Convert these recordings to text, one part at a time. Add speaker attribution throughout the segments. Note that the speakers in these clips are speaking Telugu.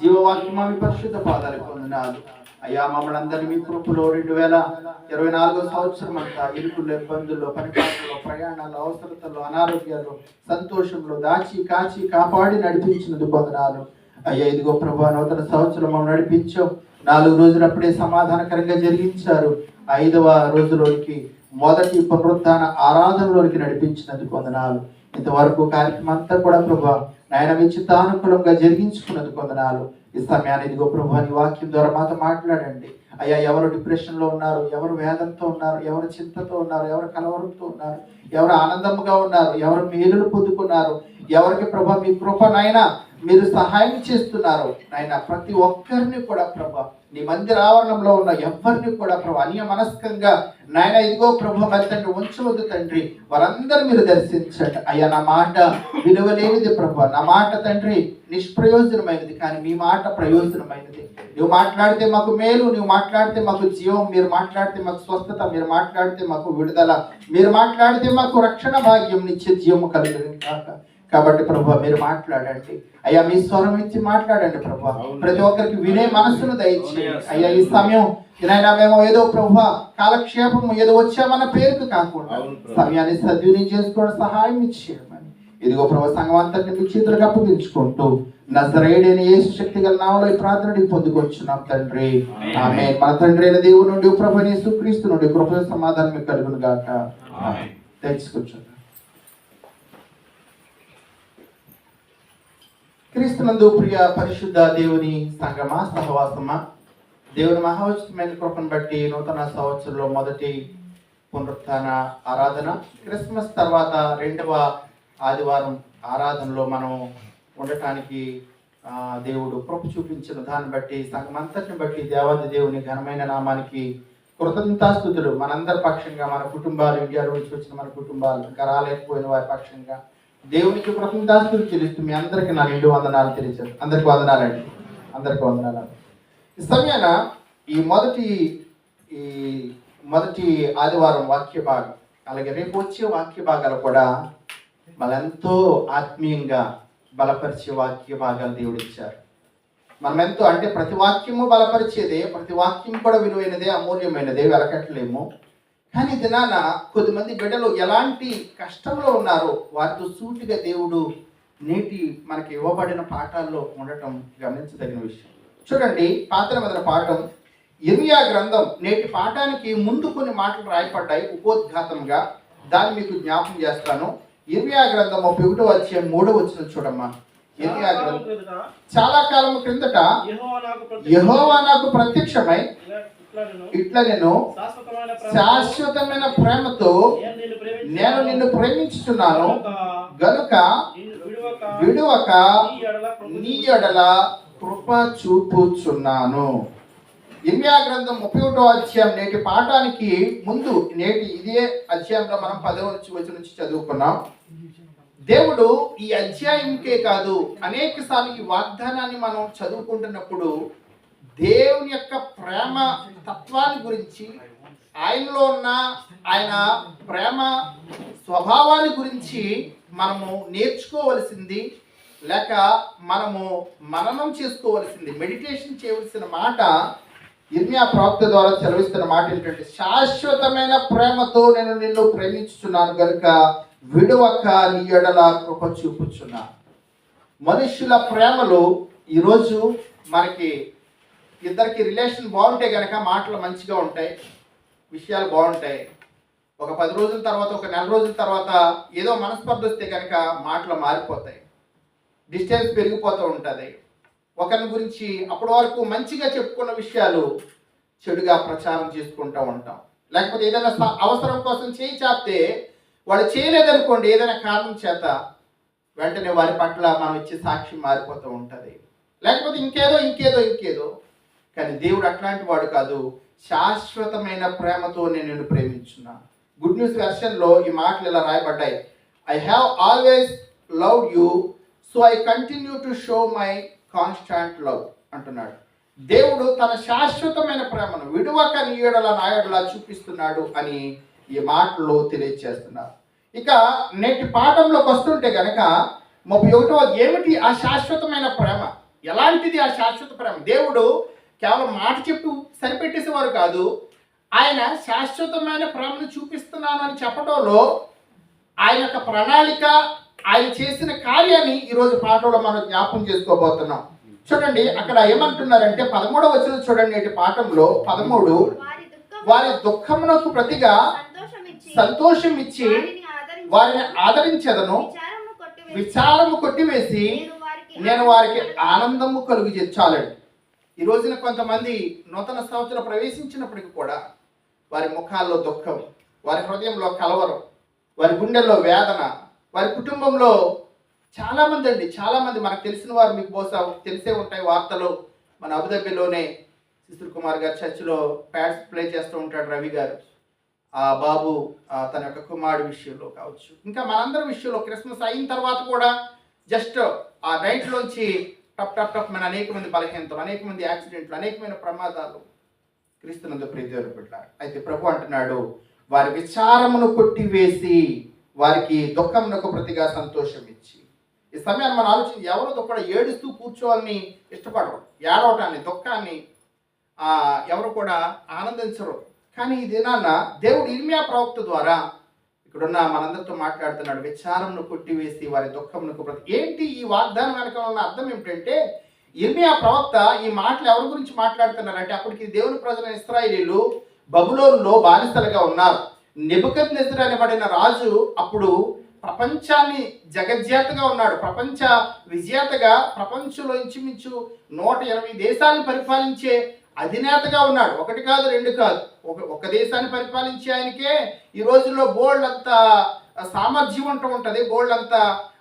Speaker 1: జీవవాక్యమా మీ పరిశుద్ధ పాదాలు పొందినాలు అయ్యా మమ్మల్ని అందరినీ మీ కృపలో రెండు వేల ఇరవై నాలుగో సంవత్సరం అంతా ఇరుకుల్లో ఇబ్బందుల్లో పనిపాట్లలో ప్రయాణాలు అవసరతల్లో అనారోగ్యాలు సంతోషంలో దాచి కాచి కాపాడి నడిపించినందుకు పొందనాలు అయ్యా ఇదిగో ప్రభా నూతన సంవత్సరం మమ్మల్ని నడిపించావు. నాలుగు రోజులు అప్పుడే సమాధానకరంగా జరిగించారు. ఐదవ రోజులోనికి మొదటి పునరుద్ధాన ఆరాధనలోనికి నడిపించినందుకు వందనాలు. ఇంతవరకు కార్యక్రమం అంతా కూడా ప్రభా నాయన మీ చిత్తానుకూలంగా జరిగించుకున్నందుకు వందనాలు ఈ సమయాన్ని ఇదిగో ప్రభా వాక్యం ద్వారా మాతో మాట్లాడండి. అయ్యా ఎవరు డిప్రెషన్లో ఉన్నారు? ఎవరు వేదంతో ఉన్నారు? ఎవరు చింతతో ఉన్నారు? ఎవరు కలవరంతో ఉన్నారు? ఎవరు ఆనందంగా ఉన్నారు? ఎవరు మేలులు పొందుకున్నారు? ఎవరికి ప్రభా మీ కృపనైనా మీరు సహాయం చేస్తున్నారు. నాయన ప్రతి ఒక్కరిని కూడా ప్రభ నీ మందిర ఆవరణంలో ఉన్న ఎవరిని కూడా ప్రభా అన్య మనస్కంగా నాయన ఇదిగో ప్రభు మరి తండ్రి ఉంచవద్దు తండ్రి. వారందరూ మీరు దర్శించండి. అయ్యా నా మాట విలువలేనిది ప్రభు. నా మాట తండ్రి నిష్ప్రయోజనమైనది కానీ మీ మాట ప్రయోజనమైనది. నువ్వు మాట్లాడితే మాకు మేలు నువ్వు మాట్లాడితే మాకు జీవం మీరు మాట్లాడితే మాకు స్వస్థత మీరు మాట్లాడితే మాకు విడుదల మీరు మాట్లాడితే మాకు రక్షణ భాగ్యం నిత్య జీవము కలుగుతుంది కాక కాబట్టి ప్రభు మీరు మాట్లాడండి. అయ్యా మీ స్వరం ఇచ్చి మాట్లాడండి ప్రభు. ప్రతి ఒక్కరికి వినే మనస్సును దయచేయండి. అయ్యా ఈ సమయం మేము ఏదో ప్రభు కాలక్షేపం ఏదో వచ్చామన్న పేరుకు కాకుండా. సమయాన్ని సద్వినియోగం చేసుకోవడం సహాయం ఇచ్చేయమని. ఇదిగో ప్రభు సంఘం అంతటిని మీ చేతులకు అప్పగించుకుంటూ నజరేడైన యేసు శక్తి గల నామలో ఈ ప్రార్థనని పొందుకొచ్చున్నాం తండ్రి. ఆమె మన తండ్రి అయిన దేవుడు నుండి ప్రభు యేసుక్రీస్తు నుండి కృప సమాధానం కలుగును గాక. తెచ్చుకొచ్చు క్రీస్తునందు ప్రియ పరిశుద్ధ దేవుని సంగమా సహవాసమా? దేవుని మహోచితమైన కృపను బట్టి నూతన సంవత్సరంలో మొదటి పునరుత్న ఆరాధన క్రిస్మస్ తర్వాత రెండవ ఆదివారం ఆరాధనలో మనం ఉండటానికి దేవుడు కృప చూపించిన దాన్ని బట్టి సంఘం బట్టి దేవాది దేవుని ఘనమైన నామానికి కృతజ్ఞతాస్థుతులు. మనందరి పక్షంగా మన కుటుంబాలు ఇండియాలో నుంచి వచ్చిన మన కుటుంబాలు ఇంకా రాలేకపోయిన వారి పక్షంగా దేవునికి కృతజ్ఞతాస్థుతులు చెల్లిస్తూ మీ అందరికీ నా రెండు వందనాలు తెలియచారు అందరికి వందనాలండి అందరికి వందనాలు. ఈ సమయాన ఈ మొదటి ఈ మొదటి ఆదివారం వాక్య భాగం అలాగే రేపు వచ్చే వాక్య భాగాలు కూడా మనంతో ఆత్మీయంగా బలపరిచే వాక్య భాగాలు దేవుడు ఇచ్చారు. మనం ఎంతో అంటే ప్రతి వాక్యము బలపరిచేదే ప్రతి వాక్యం కూడా విలువైనదే అమూల్యమైనదే వెలకట్లేము కానీ దినాన కొద్దిమంది బిడ్డలు ఎలాంటి కష్టంలో ఉన్నారో వారితో సూటిగా దేవుడు నేటి మనకి ఇవ్వబడిన పాఠాల్లో ఉండటం గమనించదగిన విషయం. చూడండి పాత్ర మీద పాఠం. ఇర్మియా గ్రంథం నేటి పాఠానికి ముందు కొన్ని మాటలు రాయపడ్డాయి ఉపోద్ఘాతంగా దాన్ని మీకు జ్ఞాపకం చేస్తాను. ఇర్మియా గ్రంథం ముప్పై ఒకటో వచ్చే మూడో వచ్చిన చూడమ్మా. ఇర్మియా గ్రంథం. చాలా కాలం క్రిందట యెహోవా నాకు ప్రత్యక్షమై ఇట్లా నేను శాశ్వతమైన ప్రేమతో నేను నిన్ను ప్రేమించుచున్నాను. గనుక విడువక నీ ఎడల కృప చూపుచున్నాను. ఇర్మియా గ్రంథం ముప్పై ఒకటో అధ్యాయం నేటి పాఠానికి ముందు నేటి ఇదే అధ్యాయంలో మనం పదవ నుంచి వచ్చి నుంచి చదువుకున్నాం. దేవుడు ఈ అధ్యాయంకే కాదు అనేక సార్లు ఈ వాగ్దానాన్ని మనం చదువుకుంటున్నప్పుడు దేవుని యొక్క ప్రేమ తత్వాన్ని గురించి ఆయనలో ఉన్న ఆయన ప్రేమ స్వభావాన్ని గురించి మనము నేర్చుకోవలసింది లేక మనము మననం చేసుకోవలసింది మెడిటేషన్ చేయవలసిన మాట ఇర్మియా ప్రవక్త ద్వారా చదివిస్తున్న మాట ఏంటంటే శాశ్వతమైన ప్రేమతో నేను నిన్ను ప్రేమించుచున్నాను కనుక విడవక నీ ఎడల కృప చూపుచున్నా. మనుషుల ప్రేమలు ఈరోజు మనకి ఇద్దరికి రిలేషన్ బాగుంటే కనుక మాటలు మంచిగా ఉంటాయి విషయాలు బాగుంటాయి. ఒక పది రోజుల తర్వాత ఒక నెల రోజుల తర్వాత ఏదో మనస్పర్ధ వస్తే కనుక మాటలు మారిపోతాయి. డిస్టెన్స్ పెరిగిపోతూ ఉంటుంది. ఒకరి గురించి అప్పటి వరకు మంచిగా చెప్పుకున్న విషయాలు చెడుగా ప్రచారం చేసుకుంటూ ఉంటాం. లేకపోతే ఏదైనా స- అవసరం కోసం చేయి చాపితే వాళ్ళు చేయలేదనుకోండి ఏదైనా కారణం చేత వెంటనే వారి పట్ల మనం ఇచ్చే సాక్షి మారిపోతూ ఉంటుంది. లేకపోతే ఇంకేదో ఇంకేదో ఇంకేదో కానీ దేవుడు అట్లాంటి వాడు కాదు. శాశ్వతమైన ప్రేమతో నేను నిన్ను ప్రేమించున్నా. గుడ్ న్యూస్ వెర్షన్లో ఈ మాటలు ఇలా రాయబడ్డాయి. I have always love you so I continue to show my constant love అంటున్నాడు. దేవుడు తన శాశ్వతమైన ప్రేమను విడువక నీయడల నాయడలా చూపిస్తున్నాడు అని ఈ మాటలో తెలియజేస్తున్నారు ఇక నేటి పాఠంలోకి వస్తుంటే గనక ముప్పై ఒకటో ఏమిటి ఆ శాశ్వతమైన ప్రేమ? ఎలాంటిది ఆ శాశ్వత ప్రేమ? దేవుడు కేవలం మాట చెప్పి సరిపెట్టేసేవారు కాదు. ఆయన శాశ్వతమైన ప్రేమను చూపిస్తున్నాను అని చెప్పడంలో ఆయన యొక్క ప్రణాళిక ఆయన చేసిన కార్యాన్ని ఈరోజు పాటలో మనం జ్ఞాపకం చేసుకోబోతున్నాం. చూడండి అక్కడ ఏమంటున్నారంటే పదమూడవ వచ్చిన చూడండి నేటి పాఠంలో పదమూడు
Speaker 2: వారి దుఃఖం
Speaker 1: వారి దుఃఖమునకు ప్రతిగా సంతోషం ఇచ్చి
Speaker 2: వారిని ఆదరించి
Speaker 1: వారిని ఆదరించదను.
Speaker 2: విచారము కొట్టివేసి నేను వారికి
Speaker 1: నేను వారికి ఆనందము కలుగు చేర్చాలండి ఈ రోజున కొంతమంది నూతన సంవత్సరం ప్రవేశించినప్పటికీ కూడా వారి ముఖాల్లో దుఃఖం వారి హృదయంలో కలవరం వారి గుండెల్లో వేదన వారి కుటుంబంలో చాలామంది అండి చాలామంది మనకు తెలిసిన వారు మీకు బహుశా తెలిసే ఉంటాయి వార్తలు. మన అబుదాబిలోనే శిశుర్ కుమార్ గారు చర్చిలో ప్యాడ్స్ ప్లే చేస్తూ ఉంటాడు రవి గారు. ఆ బాబు తన యొక్క కుమారుడు విషయంలో కావచ్చు. ఇంకా మనందరి విషయంలో క్రిస్మస్ అయిన తర్వాత కూడా జస్ట్ ఆ నైట్లోంచి టప్ టప్ టప్ మన అనేక మంది బలహీనతలు అనేక మంది యాక్సిడెంట్లు అనేకమైన ప్రమాదాలు క్రీస్తునందు ప్రీతివారు పెట్టారు అయితే ప్రభు అంటున్నాడు వారి విచారమును కొట్టివేసి వారికి దుఃఖమునకు ప్రతిగా సంతోషం ఇచ్చి ఈ సమయాన్ని మనం ఆలోచించి ఎవరు కూడా ఏడుస్తూ కూర్చోవాలని ఇష్టపడరు. ఏడవటాన్ని దుఃఖాన్ని ఎవరు కూడా ఆనందించరు. కానీ ఈ దినాన దేవుడు ఇర్మియా ప్రవక్త ద్వారా ఇప్పుడున్న మనందరితో మాట్లాడుతున్నాడు. విచారంను కొట్టివేసి వారి దుఃఖమునకు ప్రతి ఏంటి ఈ వాగ్దానం వెనక ఉన్న అర్థం ఏమిటంటే ఇర్మియా ప్రవక్త ఈ మాటలు ఎవరి గురించి మాట్లాడుతున్నారంటే అప్పటికి దేవుని ప్రజల ఇస్రాయేలీలు బబులోనులో బానిసలుగా ఉన్నారు. నెబుకద్ అనబడిన రాజు అప్పుడు ప్రపంచాన్ని జగజ్జేతగా ఉన్నాడు. ప్రపంచ విజేతగా ప్రపంచంలో ఇంచుమించు నూట ఇరవై దేశాలను పరిపాలించే అధినేతగా ఉన్నాడు. ఒకటి కాదు రెండు కాదు. ఒక ఒక దేశాన్ని పరిపాలించే ఆయనకే ఈ రోజుల్లో బోల్డ్ అంత సామర్థ్యం ఉంటూ ఉంటుంది. బోల్డ్ అంత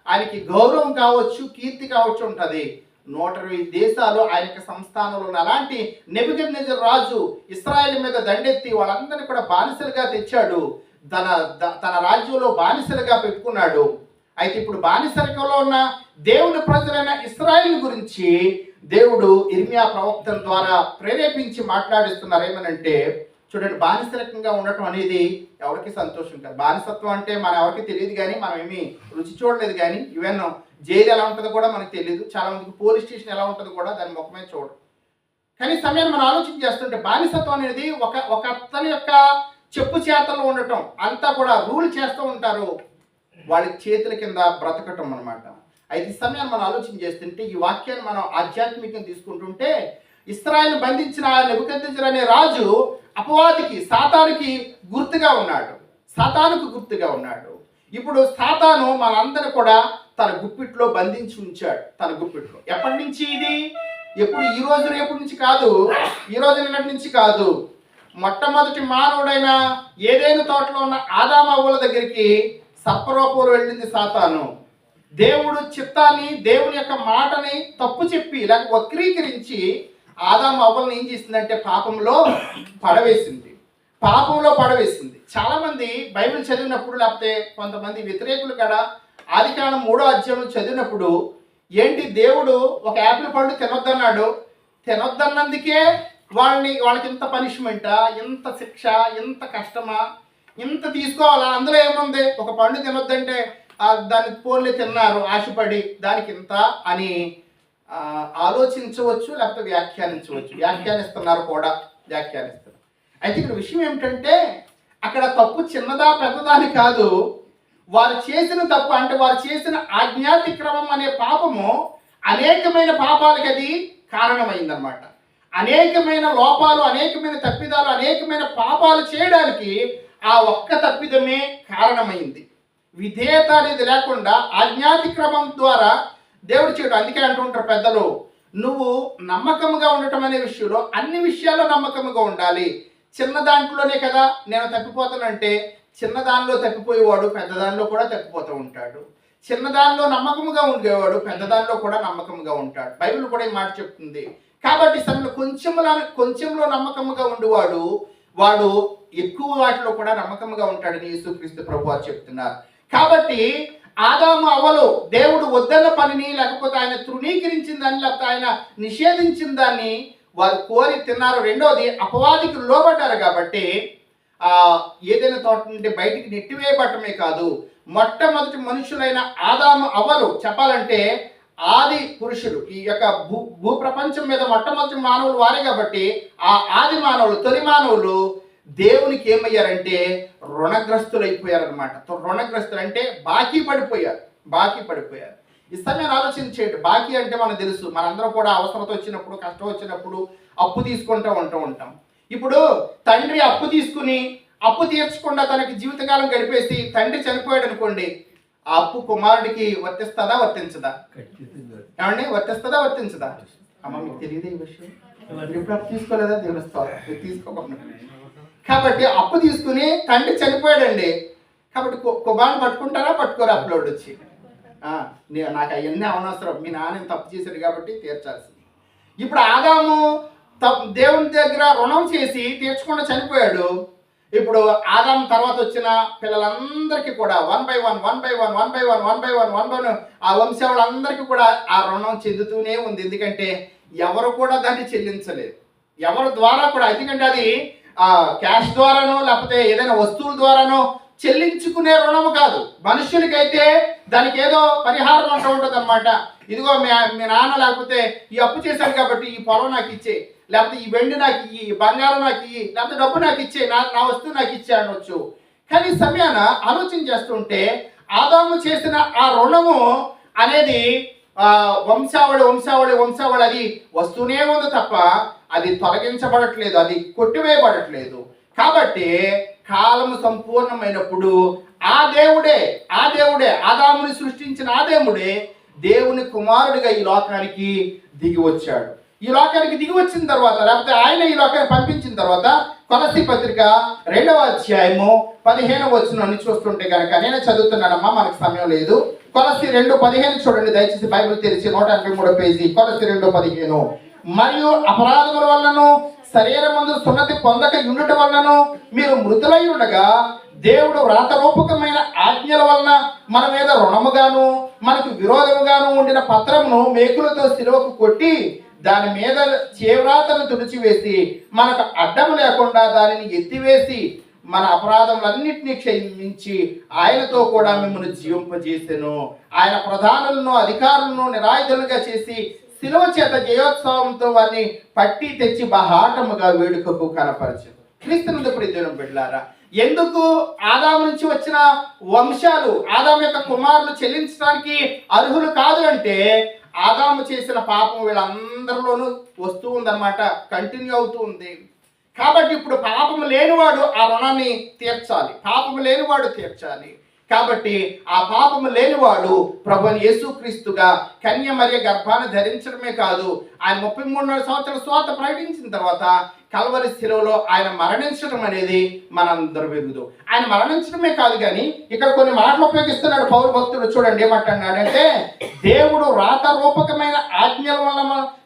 Speaker 1: ఆయనకి గౌరవం కావచ్చు కీర్తి కావచ్చు ఉంటుంది. నూట ఇరవై దేశాలు ఆయనకి సంస్థానంలో ఉన్న అలాంటి నెబుకద్నెజర్ రాజు ఇస్రాయల్ మీద దండెత్తి వాళ్ళందరినీ కూడా బానిసలుగా తెచ్చాడు. తన తన రాజ్యంలో బానిసలుగా పెట్టుకున్నాడు. అయితే ఇప్పుడు బానిసరికంలో ఉన్న దేవుని ప్రజలైన ఇస్రాయిల్ గురించి దేవుడు ఇర్మియా ప్రవక్తల ద్వారా ప్రేరేపించి మాట్లాడిస్తున్నారు ఏమనంటే చూడండి బానిసరకంగా ఉండటం అనేది ఎవరికి సంతోషం కాదు. బానిసత్వం అంటే మనం ఎవరికి తెలియదు కానీ మనం ఏమి రుచి చూడలేదు కానీ ఈవెన్ జైలు ఎలా ఉంటుందో కూడా మనకు తెలియదు చాలా మందికి పోలీస్ స్టేషన్ ఎలా ఉంటుందో కూడా దాని ముఖమే చూడరు. కానీ సమయాన్ని మనం ఆలోచన చేస్తుంటే బానిసత్వం అనేది ఒక ఒక అతని యొక్క చెప్పు చేతల్లో ఉండటం అంతా కూడా రూల్ చేస్తూ ఉంటారు. వాళ్ళ చేతుల కింద బ్రతకటం అన్నమాట. అయితే ఈ సమయాన్ని మనం ఆలోచన చేస్తుంటే ఈ వాక్యాన్ని మనం ఆధ్యాత్మికంగా తీసుకుంటుంటే ఇస్రాయల్ బంధించిన నెబుకద్నెజర్ అనే రాజు అపవాదికి సాతానికి గుర్తుగా ఉన్నాడు. సాతానుకు గుర్తుగా ఉన్నాడు. ఇప్పుడు సాతాను మనందరూ కూడా తన గుప్పిట్లో బంధించి ఉంచాడు. తన గుప్పిట్లో. ఎప్పటి నుంచి ఇది? ఎప్పుడు ఈ రోజు రేపు నుంచి కాదు? ఈ రోజు నిన్నటి నుంచి కాదు? మొట్టమొదటి మానవుడైన ఏదైనా తోటలో ఉన్న ఆదామావుల దగ్గరికి సర్పరూపంలో వెళ్ళింది సాతాను. దేవుడు చిత్తాన్ని దేవుని యొక్క మాటని తప్పు చెప్పి లేక వక్రీకరించి ఆదాము అవ్వలను ఏం చేసిందంటే పాపంలో పడవేసింది. పాపంలో పడవేసింది. చాలామంది బైబిల్ చదివినప్పుడు లేకపోతే కొంతమంది వ్యతిరేకులు కూడా ఆదికాలం మూడో అధ్యాయం చదివినప్పుడు ఏంటి దేవుడు ఒక యాపిల్ పండు తినొద్దన్నాడు. తినొద్దన్నందుకే వాళ్ళని వాళ్ళకి ఇంత పనిష్మెంటా ఇంత శిక్ష ఇంత కష్టమా ఇంత తీసుకోవాలా? అందులో ఏముంది? ఒక పండు తినొద్దంటే దాన్ని పోన్లే తిన్నారు ఆశపడి దానికి ఇంత అని ఆలోచించవచ్చు లేకపోతే వ్యాఖ్యానించవచ్చు. వ్యాఖ్యానిస్తున్నారు కూడా వ్యాఖ్యానిస్తున్నారు. అయితే ఇక్కడ విషయం ఏమిటంటే అక్కడ తప్పు చిన్నదా పెద్దదాని కాదు. వారు చేసిన తప్పు అంటే వారు చేసిన ఆజ్ఞాతిక్రమం అనే పాపము అనేకమైన పాపాలకి అది కారణమైందన్నమాట. అనేకమైన లోపాలు అనేకమైన తప్పిదాలు అనేకమైన పాపాలు చేయడానికి ఆ ఒక్క తప్పిదమే కారణమైంది. విధేయత అనేది లేకుండా ఆజ్ఞాతిక్రమం ద్వారా దేవుడు చేయడం. అందుకే అంటుంటారు పెద్దలు నువ్వు నమ్మకంగా ఉండటం అనే విషయంలో అన్ని విషయాల్లో నమ్మకంగా ఉండాలి. చిన్న దాంట్లోనే కదా నేను తప్పిపోతానంటే చిన్న దానిలో తప్పిపోయేవాడు పెద్ద దానిలో కూడా తప్పిపోతూ ఉంటాడు. చిన్న దానిలో నమ్మకముగా ఉండేవాడు పెద్ద దానిలో కూడా నమ్మకముగా ఉంటాడు. బైబిల్ కూడా ఈ మాట చెప్తుంది. కాబట్టి సమయంలో కొంచెంలో కొంచెంలో నమ్మకముగా ఉండేవాడు వాడు ఎక్కువ వాటిలో కూడా నమ్మకంగా ఉంటాడని యేసుక్రీస్తు ప్రభు చెప్తున్నారు. కాబట్టి ఆదాము అవలు దేవుడు వద్దన్న పనిని లేకపోతే ఆయన తృణీకరించిన దాన్ని లేకపోతే ఆయన నిషేధించిన దాన్ని వారు కోరి తిన్నారు. రెండోది అపవాదికి లోబడ్డారు కాబట్టి ఆ ఏదైనా తోట నుండి బయటికి నెట్టివేయబడటమే కాదు. మొట్టమొదటి మనుషులైన ఆదాము అవలు చెప్పాలంటే ఆది పురుషులు. ఈ యొక్క భూ భూ ప్రపంచం మీద మొట్టమొదటి మానవులు వారే కాబట్టి ఆ ఆది మానవులు తొలి మానవులు దేవునికి ఏమయ్యారంటే రుణగ్రస్తులు అయిపోయారనమాట రుణగ్రస్తులు అంటే బాకీ పడిపోయారు. బాకీ పడిపోయారు. ఈ సమయాన్ని ఆలోచించేయండి బాకీ అంటే మనకు తెలుసు. మనందరం కూడా అవసరత వచ్చినప్పుడు కష్టం వచ్చినప్పుడు అప్పు తీసుకుంటూ ఉంటూ ఉంటాం. ఇప్పుడు తండ్రి అప్పు తీసుకుని అప్పు తీర్చకుండా తనకి జీవితకాలం గడిపేసి తండ్రి చనిపోయాడు అనుకోండి ఆ అప్పు కుమారుడికి వర్తిస్తుందా వర్తించదా? ఏమండి? వర్తిస్తుందా వర్తించదా? అమ్మ మీకు తెలియదు ఈ విషయం. మీరు ఇప్పుడు అప్పు తీసుకోలేదా. మీరు తీసుకోకుండా. కాబట్టి అప్పు తీసుకుని తండ్రి చనిపోయాడండి. కాబట్టి కు- పట్టుకుంటారా? పట్టుకోరా? అప్లోడ్ వచ్చి. నేను నాకు అవన్నీ అనవసరం. మీ నాన్న తప్పు చేశాడు కాబట్టి తీర్చాల్సింది. ఇప్పుడు ఆదాము దేవుని దగ్గర రుణం చేసి తీర్చకుండా చనిపోయాడు. ఇప్పుడు ఆదాం తర్వాత వచ్చిన పిల్లలందరికీ కూడా one by one one by one one by one one by one one by one ఆ వంశావళందరికీ కూడా ఆ రుణం చెందుతూనే ఉంది. ఎందుకంటే ఎవరు కూడా దాన్ని చెల్లించలేదు. ఎవరి ద్వారా కూడా. ఎందుకంటే అది క్యాష్ ద్వారానో లేకపోతే ఏదైనా వస్తువుల ద్వారానో చెల్లించుకునే రుణము కాదు. మనుషులకైతే దానికి ఏదో పరిహారం అంటూ ఉంటుంది అనమాట ఇదిగో మీ మీ నాన్న లేకపోతే ఈ అప్పు చేశాను కాబట్టి ఈ పొలం నాకు ఇచ్చే లేకపోతే ఈ వెండి నాకు ఇయ్యి ఈ బంగారం నాకు ఇయ్యి లేకపోతే డబ్బు నాకు ఇచ్చే నా నా వస్తువు నాకు ఇచ్చే అనొచ్చు. కానీ సమయాన ఆలోచన చేస్తుంటే ఆదాము చేసిన ఆ రుణము అనేది ఆ, వంశావళి వంశావళి వంశావళి అది వస్తూనే ఉంది తప్ప అది తొలగించబడట్లేదు అది కొట్టివేయబడట్లేదు. కాబట్టి కాలము సంపూర్ణమైనప్పుడు ఆ దేవుడే ఆ దేవుడే ఆదాముని సృష్టించిన ఆ దేవుడే దేవుని కుమారుడిగా ఈ లోకానికి దిగి వచ్చాడు. ఈ లోకానికి దిగి వచ్చిన తర్వాత లేకపోతే ఆయన ఈ లోకానికి పంపించిన తర్వాత కొలసి పత్రిక రెండవ అధ్యాయము పదిహేను వచ్చిన చూస్తుంటే కనుక నేను చదువుతున్నానమ్మా మనకు సమయం లేదు. కొలసి రెండు పదిహేను చూడండి దయచేసి బైబిల్ తెరిచి నూట ఎనభై మూడో పేజీ కొలసి రెండు పదిహేను. మరియు అపరాధముల వలనను శరీరమందు సున్నతి పొందక ఉండుట వలనను మీరు మృతులై ఉండగా దేవుడు వ్రాతరూపకమైన ఆజ్ఞల వలన మన మీద రుణముగాను మనకు విరోధముగాను ఉండిన పత్రమును మేకులతో సిలువకు కొట్టి దాని మీద చేవ్రాతను తుడిచివేసి మనకు అడ్డము లేకుండా దానిని ఎత్తివేసి మన అపరాధములన్నింటినీ క్షమించి ఆయనతో కూడా మిమ్మల్ని జీవింపజేసెను. ఆయన ప్రధానులను అధికారులను నిరాయుధులుగా చేసి శిలువ చేత జయోత్సవంతో వారిని పట్టి తెచ్చి బహాటముగా వేడుకకు కనపరచదు క్రీస్తునందు ప్రియజనం బిడ్డారా ఎందుకు ఆదాము నుంచి వచ్చిన వంశాలు ఆదాము యొక్క కుమారులు చెల్లించడానికి అర్హులు కాదు అంటే ఆదాము చేసిన పాపం వీళ్ళందరిలోనూ వస్తూ ఉందన్నమాట కంటిన్యూ అవుతూ ఉంది. కాబట్టి ఇప్పుడు పాపం లేనివాడు ఆ రుణాన్ని తీర్చాలి. పాపము లేనివాడు తీర్చాలి. కాబట్టి ఆ పాపము లేనివాడు ప్రభుని యేసుక్రీస్తుగా కన్య మరియ గర్భాన్ని ధరించడమే కాదు ఆయన ముప్పై మూడున్నర సంవత్సరాల స్వాత ప్రకటించిన తర్వాత కల్వరి శిలువలో ఆయన మరణించడం అనేది మనందరూ వెలుగుదు ఆయన మరణించడమే కాదు కానీ ఇక్కడ కొన్ని మాటలు ఉపయోగిస్తున్నాడు పౌరు భక్తుడు. చూడండి ఏమంటున్నాడంటే దేవుడు రాత రూపకమైన ఆజ్ఞల వల్ల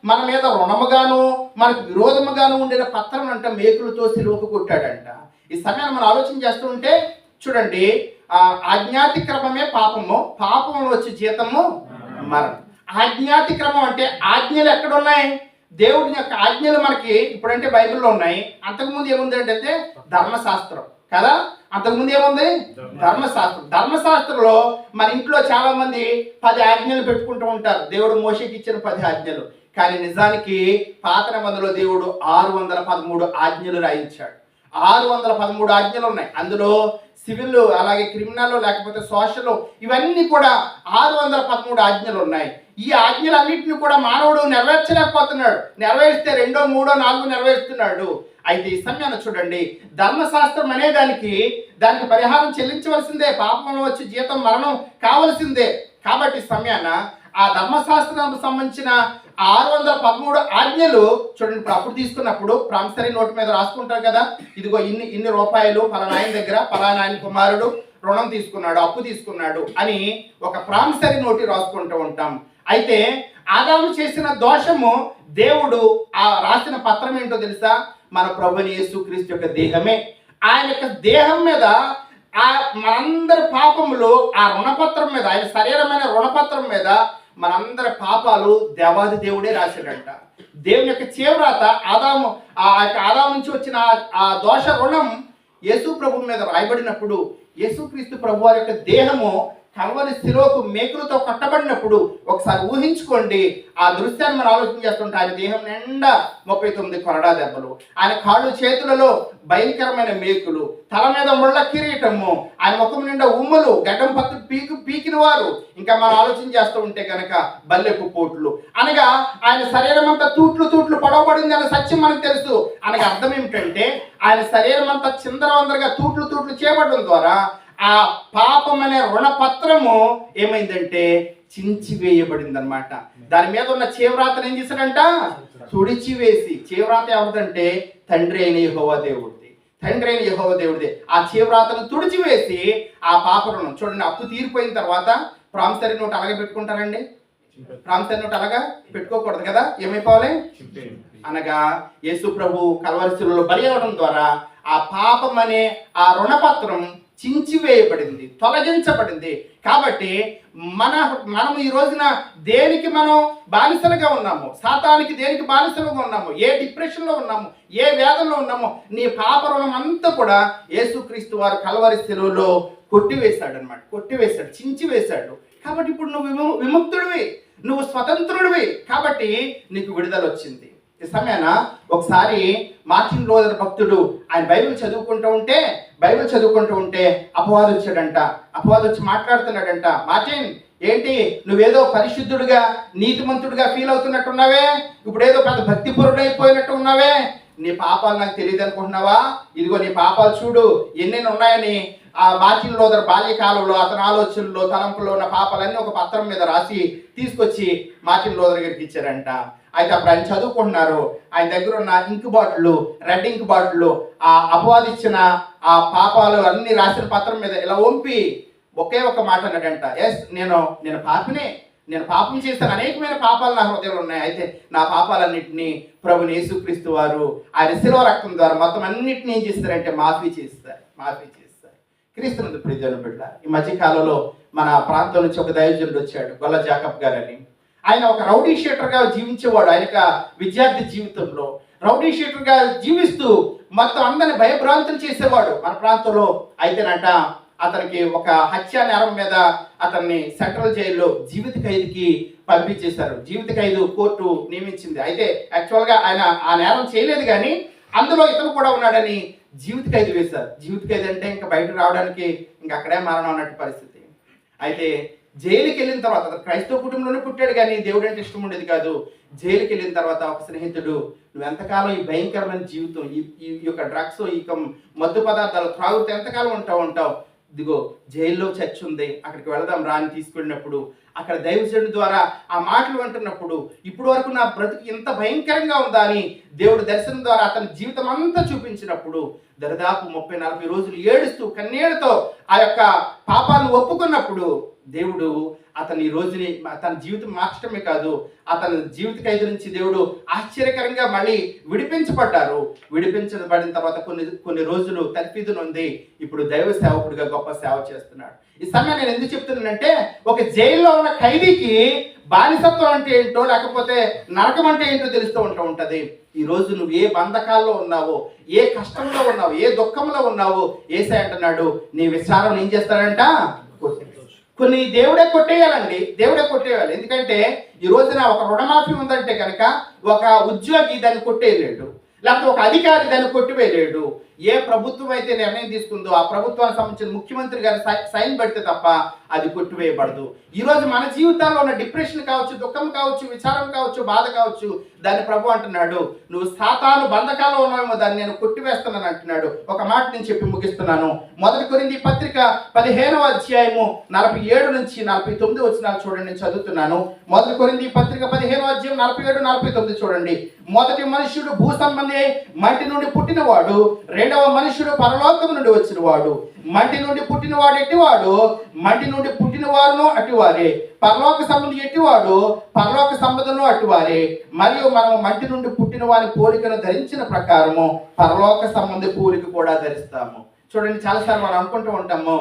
Speaker 1: మన- మీద రుణముగాను మనకు విరోధముగాను ఉండిన పత్రం అంట మేకులతో సిలువకు కొట్టాడంట. ఈ సమయాన్ని మనం ఆలోచన చేస్తూ ఉంటే చూడండి ఆజ్ఞాతిక్రమమే పాపము. పాపంలో వచ్చి జీతము మరణం. ఆజ్ఞాతిక్రమం అంటే ఆజ్ఞలు ఎక్కడ ఉన్నాయి దేవుడి యొక్క ఆజ్ఞలు మనకి ఇప్పుడంటే బైబిల్లో ఉన్నాయి. అంతకుముందు ఏముంది అంటే ధర్మశాస్త్రం. కదా? అంతకుముందు ఏముంది? ధర్మశాస్త్రం. ధర్మశాస్త్రంలో మన ఇంట్లో చాలా మంది పది ఆజ్ఞలు పెట్టుకుంటూ ఉంటారు. దేవుడు మోషకి ఇచ్చిన పది ఆజ్ఞలు. కానీ నిజానికి పాత నిబంధనలో దేవుడు ఆరు వందల పదమూడు ఆజ్ఞలు రాయించాడు. ఆరు వందల పదమూడు ఆజ్ఞలు ఉన్నాయి. అందులో సివిల్ అలాగే క్రిమినల్ లేకపోతే సోషల్ ఇవన్నీ కూడా ఆరు వందల పదమూడు ఆజ్ఞలు ఉన్నాయి. ఈ ఆజ్ఞలన్నింటిని కూడా మానవుడు నెరవేర్చలేకపోతున్నాడు. నెరవేరిస్తే రెండో మూడో నాలుగో నెరవేరుస్తున్నాడు. అయితే ఈ సమయాన్ని చూడండి. ధర్మశాస్త్రం అనే దానికి దానికి పరిహారం చెల్లించవలసిందే. పాపం వచ్చి జీతం మరణం కావలసిందే. కాబట్టి సమయాన ఆ ధర్మశాస్త్రానికి సంబంధించిన ఆరు వందల పదమూడు ఆజ్ఞలు చూడండి ఇప్పుడు అప్పుడు తీసుకున్నప్పుడు ప్రామిసరీ నోటు మీద రాసుకుంటారు కదా. ఇదిగో ఇన్ని ఇన్ని రూపాయలు పలానాయన దగ్గర పలానాయన కుమారుడు రుణం తీసుకున్నాడు అప్పు తీసుకున్నాడు అని ఒక ప్రామిసరీ నోటు రాసుకుంటూ ఉంటాం. అయితే ఆదాము చేసిన దోషము దేవుడు ఆ రాసిన పత్రం ఏంటో తెలుసా? మన ప్రభుని యేసుక్రీస్తు యొక్క దేహమే. ఆయన యొక్క దేహం మీద ఆ మనందరి పాపములు ఆ రుణపత్రం మీద ఆయన శరీరమైన రుణపత్రం మీద మనందరి పాపాలు దేవాది దేవుడే రాశాడంట. దేవుని యొక్క చేవ్రాత ఆదాము ఆ యొక్క ఆదాము నుంచి వచ్చిన ఆ- ఆ దోష రుణం యేసు ప్రభు మీద రాయబడినప్పుడు యేసుక్రీస్తు ప్రభు వారి యొక్క దేహము కల్వరి శిలోకు మేకులతో కట్టబడినప్పుడు ఒకసారి ఊహించుకోండి ఆ దృశ్యాన్ని మనం ఆలోచన చేస్తుంటే ఆయన దేహం నిండా ముప్పై తొమ్మిది కొరడా దెబ్బలు. ఆయన కాళ్ళు చేతులలో భయంకరమైన మేకులు తల మీద ముళ్ళ కిరీటము ఆయన ముఖం నిండా ఉమ్ములు గడ్డం పత్తు పీకు పీకిన వారు ఇంకా మనం ఆలోచన చేస్తూ ఉంటే కనుక బల్లెపు పోట్లు. అనగా ఆయన శరీరం అంతా తూట్లు తూట్లు పొడవబడింది అనే సత్యం మనకు తెలుసు. అనగా అర్థం ఏమిటంటే ఆయన శరీరం అంతా చిందరవందరగా తూట్లు తూట్లు చేయబడడం ద్వారా ఆ పాపం అనే రుణపత్రము ఏమైందంటే చించి అనమాట దాని మీద ఉన్న చేవ్రాతను ఏం చేశాడంట? తుడిచివేసి. చేవ్రాత ఎవరిదంటే? తండ్రి అయిన యెహోవా దేవుడిది. తండ్రి అయిన యహోవ దేవుడిది. ఆ చేవ్రాతను తుడిచివేసి ఆ పాప రుణం. చూడండి అప్పు తీరిపోయిన తర్వాత ప్రామిసరీ నోట్ అలాగే పెట్టుకుంటారండి? ప్రామిసరీ నోట్ అలాగా పెట్టుకోకూడదు కదా? ఏమైపోవాలి? అనగా యేసు ప్రభు కలవరిశిలో బలి అవడం ద్వారా ఆ పాపం అనే ఆ రుణపత్రం చించివేయబడింది తొలగించబడింది. కాబట్టి మన మనం ఈ రోజున దేనికి మనం బానిసలుగా ఉన్నాము సాతానికి దేనికి బానిసలుగా ఉన్నాము ఏ డిప్రెషన్లో ఉన్నాము ఏ వేదనలో ఉన్నాము నీ పాపరుణం అంతా కూడా యేసుక్రీస్తు వారు కలవరి సెలవులో కొట్టివేశాడు అనమాట కొట్టివేశాడు చించివేశాడు. కాబట్టి ఇప్పుడు నువ్వు విము విముక్తుడివి నువ్వు స్వతంత్రుడివి. కాబట్టి నీకు విడుదల వచ్చింది. ఈ సమయాన ఒకసారి మార్టిన్ లోదర్ భక్తుడు ఆయన బైబిల్ చదువుకుంటూ ఉంటే బైబిల్ చదువుకుంటూ ఉంటే అపవాదు వచ్చాడంట అపవాదు వచ్చి మాట్లాడుతున్నాడంట. మార్టిన్ ఏంటి? నువ్వేదో పరిశుద్ధుడిగా నీతిమంతుడిగా ఫీల్ అవుతున్నట్టున్నావే? ఇప్పుడు ఏదో పెద్ద భక్తిపరుడు అయిపోయినట్టు ఉన్నావే? నీ పాపాలు నాకు తెలియదు అనుకుంటున్నావా? ఇదిగో నీ పాపాలు చూడు ఎన్నెన్ని ఉన్నాయని. ఆ మార్టిన్ లోదర్ బాల్యకాలంలో అతని ఆలోచనలో తలంపులో ఉన్న పాపాలన్నీ ఒక పత్రం మీద రాసి తీసుకొచ్చి మార్టిన్ లోదర్ గారికి ఇచ్చారంట. అయితే అప్పుడు ఆయన చదువుకుంటున్నారు. ఆయన దగ్గర ఉన్న ink bottle red ink bottle ఆ అపవాదిచ్చిన ఆ పాపాలు అన్ని రాసిన పత్రం మీద ఇలా వంపి ఒకే ఒక మాట అన్నాడంట. ఎస్ నేను నేను పాపినే. నేను పాపం చేస్తాను అనేకమైన పాపాలు నా హృదయంలో ఉన్నాయి. అయితే నా పాపాలన్నింటినీ ప్రభుని యేసుక్రీస్తు వారు ఆయన శిలువ రక్తం ద్వారా మొత్తం అన్నింటినీ ఏం చేస్తారంటే మాఫీ చేస్తారు. మాఫీ చేస్తారు. క్రీస్తునందు ప్రియజన బిడ్డ ఈ మధ్యకాలంలో మన ప్రాంతం నుంచి ఒక దైవజనుడు వచ్చాడు గొల్ల జాకబ్ గారని. ఆయన ఒక రౌడీ షీటర్గా జీవించేవాడు ఆయన విద్యార్థి జీవితంలో. రౌడీ షీటర్గా జీవిస్తూ మొత్తం అందరిని భయభ్రాంతులు చేసేవాడు. మన ప్రాంతంలో అయితేనంట అతనికి ఒక హత్య నేరం మీద అతన్ని సెంట్రల్ జైల్లో జీవిత ఖైదుకి పంపించేశారు. జీవిత ఖైదు కోర్టు నియమించింది. అయితే యాక్చువల్గా ఆయన ఆ నేరం చేయలేదు కానీ అందులో ఇతను కూడా ఉన్నాడని జీవిత ఖైదు వేశారు. జీవిత ఖైదు అంటే ఇంకా బయట రావడానికి ఇంకా అక్కడే మరణం అన్నట్టు పరిస్థితి. అయితే జైలుకి వెళ్ళిన తర్వాత క్రైస్తవ కుటుంబంలోనే పుట్టాడు కానీ దేవుడు అంటే ఇష్టం ఉండేది కాదు. జైలుకి వెళ్ళిన తర్వాత ఒక స్నేహితుడు నువ్వు ఎంతకాలం ఈ భయంకరమైన జీవితం ఈ ఈ యొక్క డ్రగ్స్ ఈ యొక్క మత్తు పదార్థాలు త్రాగుతూ ఎంతకాలం ఉంటావు ఉంటావు? ఇదిగో జైల్లో చర్చ్ ఉంది అక్కడికి వెళదాం రా అని తీసుకెళ్ళినప్పుడు అక్కడ దైవజనుడి ద్వారా ఆ మాటలు వింటున్నప్పుడు ఇప్పుడు వరకు నా బ్రతుకు ఇంత భయంకరంగా ఉందా అని దేవుడు దర్శనం ద్వారా అతని జీవితం అంతా చూపించినప్పుడు దరిదాపు ముప్పై నలభై రోజులు ఏడుస్తూ కన్నీళ్ళతో ఆ యొక్క పాపాలను ఒప్పుకున్నప్పుడు దేవుడు అతని ఈ రోజుని తన జీవితం మార్చడమే కాదు అతని జీవిత ఖైదు నుంచి దేవుడు ఆశ్చర్యకరంగా మళ్ళీ విడిపించబడ్డారు. విడిపించబడిన తర్వాత కొన్ని కొన్ని రోజులు తర్ఫీదు ఉంది. ఇప్పుడు దైవ సేవకుడిగా గొప్ప సేవ చేస్తున్నాడు. ఈ సమయం నేను ఎందుకు చెప్తున్నానంటే ఒక జైల్లో ఉన్న ఖైదీకి బానిసత్వం అంటే ఏంటో లేకపోతే నరకం అంటే ఏంటో తెలుస్తూ ఉంటూ ఉంటుంది. ఈ రోజు నువ్వు ఏ బంధకాల్లో ఉన్నావో ఏ కష్టంలో ఉన్నావు ఏ దుఃఖంలో ఉన్నావో ఏసే అంటున్నాడు నీ విచారం ఏం చేస్తాడంట? కొన్ని దేవుడే కొట్టేయాలండి. దేవుడే కొట్టేయాలి. ఎందుకంటే ఈ రోజున ఒక రుణమాఫీ ఉందంటే కనుక ఒక ఉద్యోగి దాన్ని కొట్టేయలేడు. లేకపోతే ఒక అధికారి దాన్ని కొట్టివేయలేడు. ఏ ప్రభుత్వం అయితే నిర్ణయం తీసుకుందో ఆ ప్రభుత్వానికి సంబంధించిన ముఖ్యమంత్రి గారి సైన్ పెడితే తప్ప అది కొట్టివేయబడదు. ఈరోజు మన జీవితాల్లో ఉన్న డిప్రెషన్ కావచ్చు దుఃఖం కావచ్చు విచారం కావచ్చు బాధ కావచ్చు దాన్ని ప్రభు అంటున్నాడు నువ్వు సాతాను బంధకాల్లో ఉన్నావేమో దాన్ని నేను కొట్టివేస్తున్నాను అంటున్నాడు. ఒక మాట నేను చెప్పి ముగిస్తున్నాను. మొదటి కొరింది పత్రిక పదిహేనవ అధ్యాయము నలభై ఏడు నుంచి నలభై తొమ్మిది వచ్చినాలు చూడండి నేను చదువుతున్నాను. మొదటి కొరింది పత్రిక పదిహేనవ అధ్యాయం నలభై ఏడు నలభై తొమ్మిది చూడండి. మొదటి మనుష్యుడు భూ సంబంధి మట్టి నుండి పుట్టినవాడు రెండవ మనుషుడు పరలోకం నుండి వచ్చినవాడు. మట్టి నుండి పుట్టినవాడు ఎట్టివాడు? మట్టి నుండి పుట్టిన వారును అటువారే పరలోక సంబంధి ఎట్టివాడు? పరలోక సంబంధులను అటువారే మరియు మనం మట్టి నుండి పుట్టిన వారి పోలికను ధరించిన ప్రకారము పరలోక సంబంధి పోలిక కూడా ధరిస్తాము. చూడండి చాలాసార్లు మనం అనుకుంటూ ఉంటాము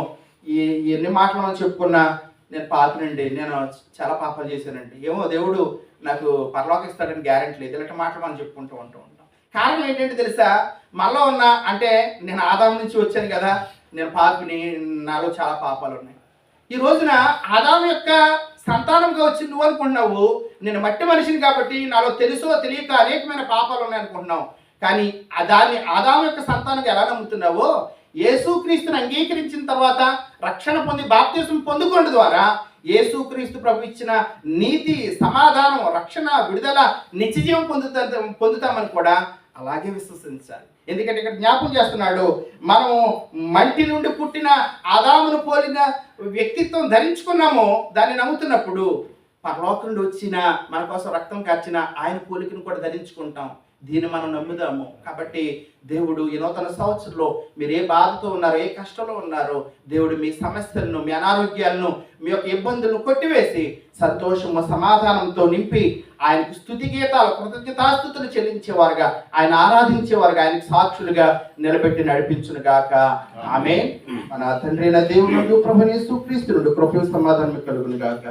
Speaker 1: ఈ ఎన్ని మాటలు మనం చెప్పుకున్నా నేను పాపనండి నేను చాలా పాపాలు చేశానండి. ఏమో దేవుడు నాకు పరలోక ఇస్తాడని గ్యారెంటీ లేదు. ఇలాంటి మాటలు మనం చెప్పుకుంటూ ఉంటాం కారణం ఏంటంటే తెలుసా? మళ్ళా ఉన్న అంటే నేను ఆదాం నుంచి వచ్చాను కదా నేను పాపిని నాలో చాలా పాపాలు ఉన్నాయి. ఈ రోజున ఆదాము యొక్క సంతానంగా వచ్చి నువ్వు అనుకుంటున్నావు నేను మట్టి మనిషిని కాబట్టి నాలో తెలుసో తెలియక అనేకమైన పాపాలు ఉన్నాయి అనుకుంటున్నావు. కానీ ఆ దాన్ని ఆదాము యొక్క సంతానంగా ఎలా నమ్ముతున్నావో యేసుక్రీస్తుని అంగీకరించిన తర్వాత రక్షణ పొంది బాప్తీసం పొందుకోండి ద్వారా యేసుక్రీస్తు ప్రభు ఇచ్చిన నీతి సమాధానం రక్షణ విడుదల నిత్యజీవం పొందుతా పొందుతామని కూడా అలాగే విశ్వసించాలి. ఎందుకంటే ఇక్కడ జ్ఞాపకం చేస్తున్నాడు మనము మంటి నుండి పుట్టిన ఆదామును పోలిన వ్యక్తిత్వం ధరించుకున్నాము దాన్ని నమ్ముతున్నప్పుడు పరలోకం నుండి వచ్చిన మన కోసం రక్తం కార్చిన ఆయన పోలికను కూడా ధరించుకుంటాం. దీన్ని మనం నమ్ముదాము. కాబట్టి దేవుడు ఈ నూతన సంవత్సరంలో మీరు ఏ బాధతో ఉన్నారో ఏ కష్టంలో ఉన్నారో దేవుడు మీ సమస్యలను మీ అనారోగ్యాలను మీ యొక్క ఇబ్బందులను కొట్టివేసి సంతోషము సమాధానంతో నింపి ఆయనకు స్థుతి గీతాలు కృతజ్ఞతాస్థుతులు చెల్లించేవారుగా ఆయన ఆరాధించేవారుగా ఆయనకు సాక్షులుగా నిలబెట్టి నడిపించును గాక ఆమె మన తండ్రి అయిన దేవుడు ప్రభు యేసు క్రీస్తు నుండి కృప సమాధానం కలుగును గాక.